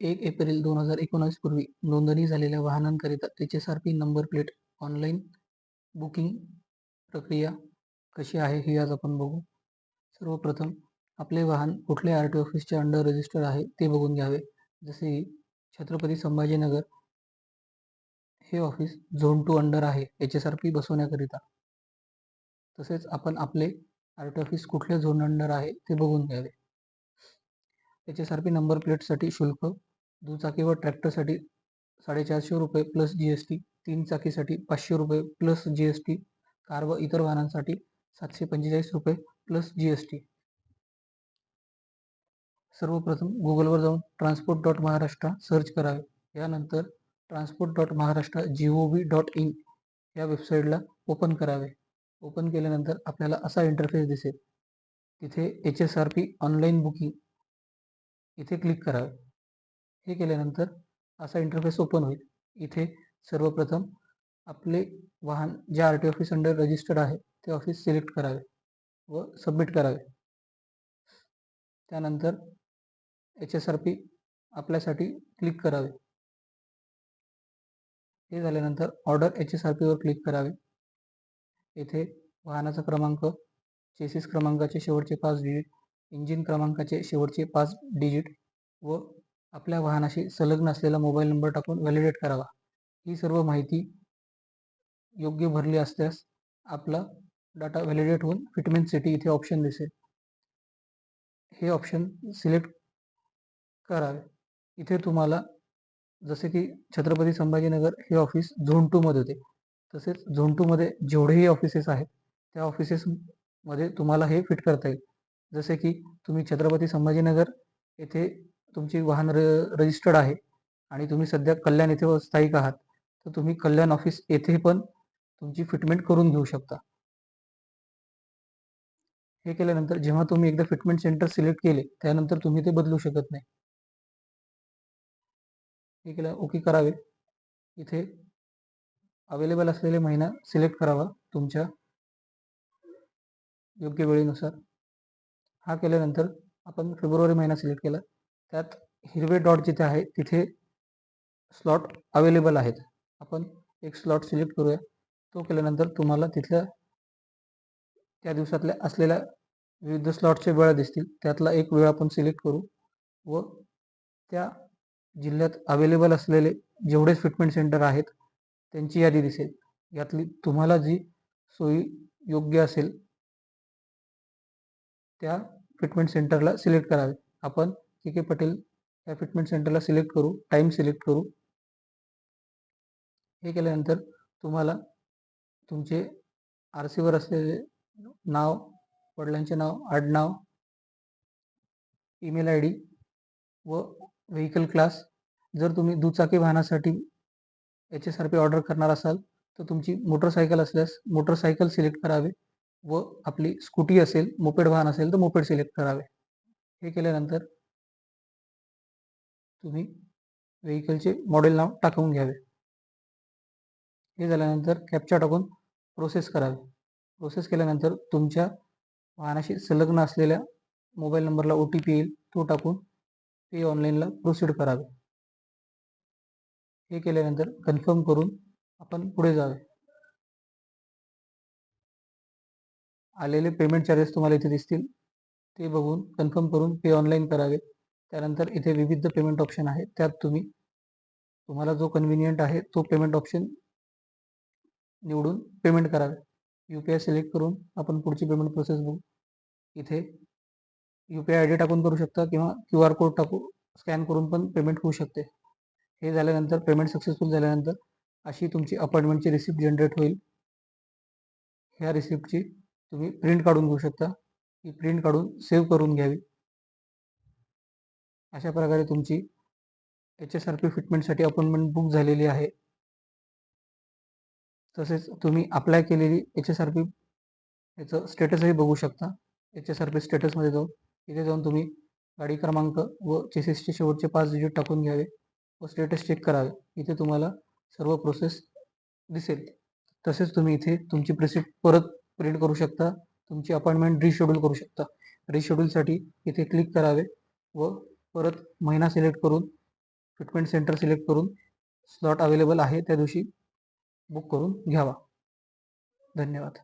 एक एप्रिल दोन हजार एकोणावीस पूर्वी नोंदणी झालेल्या वाहनांकरिता त्याचे P number plate online booking प्रक्रिया कशी आहे हे आज आपण बघू. सर्वप्रथम आपले वाहन कुठल्या आर टी ऑफिसच्या अंडर रजिस्टर आहे ते बघून घ्यावे. जसे की छत्रपती संभाजीनगर हे ऑफिस झोन टू अंडर आहे एच एस आर पी बसवण्याकरिता. तसेच आपण आपले आर टी ऑफिस कुठल्या झोन अंडर आहे ते बघून घ्यावे. H S R P number प्लेटसाठी शुल्क दुचाकी व ट्रॅक्टरसाठी साडेचारशे रुपये प्लस जी एस टी तीन चाकीसाठी पाचशे रुपये plus G S T car व इतर वाहनांसाठी सातशे पंचेचाळीस रुपये प्लस जी एस टी सर्वप्रथम गुगलवर जाऊन ट्रान्सपोर्ट डॉट महाराष्ट्र सर्च करावे यानंतर transport dot Maharashtra G O V dot in या वेबसाईटला ओपन करावे. ओपन केल्यानंतर आपल्याला असा इंटरफेस दिसेल. तिथे H S R P online booking इथे क्लिक करावे हे केल्यानंतर असा इंटरफेस ओपन होईल. इथे सर्वप्रथम आपले वाहन जे R T office under registered आहे ते ऑफिस सिलेक्ट करावे व सबमिट करावे. त्यानंतर एच एस आर पी आपल्यासाठी क्लिक करावे. हे झाल्यानंतर ऑर्डर एच एस आर पीवर क्लिक करावे. येथे वाहनाचा क्रमांक चेसिस क्रमांकाचे शेवटचे पाच डिजिट इंजिन क्रमांकाचे शेवटचे पाच डिजिट व आपल्या वाहनाशी संलग्न असलेला मोबाईल नंबर टाकून व्हॅलिडेट करावा. ही सर्व माहिती योग्य भरली असल्यास आपला डाटा व्हॅलिडेट होऊन फिटमेन सिटी इथे ऑप्शन दिसेल. हे ऑप्शन सिलेक्ट करावे. इथे तुम्हाला जसे की छत्रपती संभाजीनगर हे ऑफिस झोन टूमध्ये होते. तसेच झोन टूमध्ये जेवढेही ऑफिसेस आहेत त्या ऑफिसेसमध्ये तुम्हाला हे फिट करता येईल. जसे की तुम्ही छत्रपती संभाजीनगर येथे तुमची वाहन र रजिस्टर्ड आहे आणि तुम्ही सध्या कल्याण येथे स्थायिक आहात तर तुम्ही कल्याण ऑफिस येथे पण तुमची फिटमेंट करून घेऊ शकता. हे केल्यानंतर जेव्हा तुम्ही एकदा फिटमेंट सेंटर सिलेक्ट केले त्यानंतर तुम्ही ते बदलू शकत नाही. हे केलं ओके करावे. इथे अवेलेबल असलेले महिना सिलेक्ट करावा तुमच्या योग्य वेळेनुसार. हा केल्यानंतर आपण फेब्रुवारी महिना सिलेक्ट केला. त्यात हिरवे डॉट जिथे आहे तिथे स्लॉट अवेलेबल आहेत. आपण एक स्लॉट सिलेक्ट करूया. तो केल्यानंतर तुम्हाला तिथल्या त्या दिवसातल्या असलेल्या विविध स्लॉटचे वेळा दिसतील. त्यातला एक वेळ आपण सिलेक्ट करू व त्या जिल्ह्यात अवेलेबल असलेले जेवढे फिटमेंट सेंटर आहेत त्यांची यादी दिसेल. यातली तुम्हाला जी सोयी योग्य असेल त्या फिटमेंट सेंटरला सिलेक्ट करावे. आपण के के पटेल या फिटमेंट सेंटरला सिलेक्ट करू टाईम सिलेक्ट करू. हे केल्यानंतर तुम्हाला तुमचे आर सीवर असलेले नाव वडिलांचे नाव आडनाव ईमेल आय डी व व्हेकल क्लास जर तुम्ही दुचाकी वाहनासाठी याच्यासारखे ऑर्डर करणार असाल तर तुमची मोटरसायकल असल्यास मोटरसायकल सिलेक्ट करावे. व आपली स्कूटी असेल मोपेड वाहन असेल तर मोपेड सिलेक्ट करावे. हे केल्यानंतर तुम्ही व्हेकलचे मॉडेल नाव टाकून घ्यावे. हे झाल्यानंतर कॅप्चा टाकून प्रोसेस करावे. प्रोसेस केल्यानंतर तुमच्या वाहनाशी संलग्न असलेल्या मोबाईल नंबरला ओ टी पी येईल तो टाकून पे ऑनलाईनला प्रोसीड करावे. हे केल्यानंतर कन्फर्म करून आपण पुढे जावे. आलेले पेमेंट चार्जेस तुम्हाला इथे दिसतील. ते बघून कन्फर्म करून पे ऑनलाईन करावे. त्यानंतर इथे विविध पेमेंट ऑप्शन आहे त्यात तुम्ही तुम्हाला जो कन्व्हिनियंट आहे तो पेमेंट ऑप्शन निवडून पेमेंट करावे. यू पी आय सिलेक्ट करून आपण पुढची पेमेंट प्रोसेस बघू. इथे U P I I D टाकून करू शकता किंवा क्यू आर कोड टाकू स्कॅन करून पण पेमेंट होऊ शकते. हे झाल्यानंतर पेमेंट सक्सेसफुल झाल्यानंतर अशी तुमची अपॉइंटमेंटची रिसिप्ट जनरेट होईल. ह्या रिसिप्टची तुम्ही प्रिंट काढून घेऊ शकता. ही प्रिंट काढून सेव्ह करून घ्यावी. अशा प्रकारे तुमची एच एस आर पी फिटमेंटसाठी अपॉइंटमेंट बुक झालेली आहे. तसेच तुम्ही अप्लाय केलेली एच एस आर पी याचं स्टेटसही बघू शकता. एच एस आर पी स्टेटसमध्ये जाऊन इथे जाऊन तुम्ही गाडी क्रमांक व चेसिसचे शेवटचे पाच डिजिट टाकून घ्यावे व स्टेटस चेक करावे. इथे तुम्हाला सर्व प्रोसेस दिसेल. तसेच तुम्ही इथे तुमची प्रिसिप्ट परत प्रिंट करू शकता. तुमची अपॉइंटमेंट रिशेड्यूल करू शकता. रिशेड्यूलसाठी इथे क्लिक करावे व परत महिना सिलेक्ट करून ट्रीटमेंट सेंटर सिलेक्ट करून स्लॉट अवेलेबल आहे त्या दिवशी बुक करून घ्यावा. धन्यवाद.